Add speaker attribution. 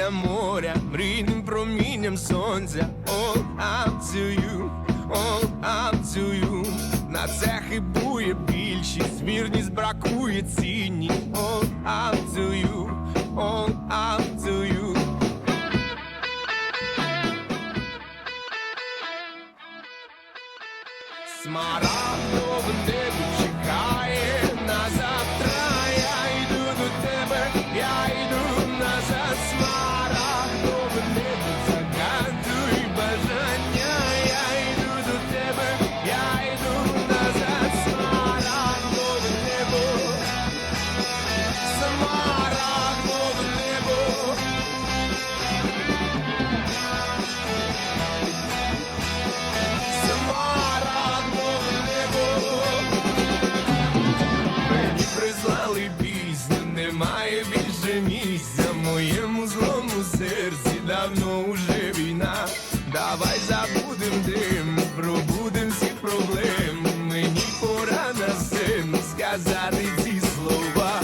Speaker 1: біля моря, мрійним промінням сонця. All up to you, all up to you. На це хибує більшість, вірність бракує цінність. All up to you, all up to you. Смарагдове небо чекає, проблем. Мені пора на зим сказати ці слова.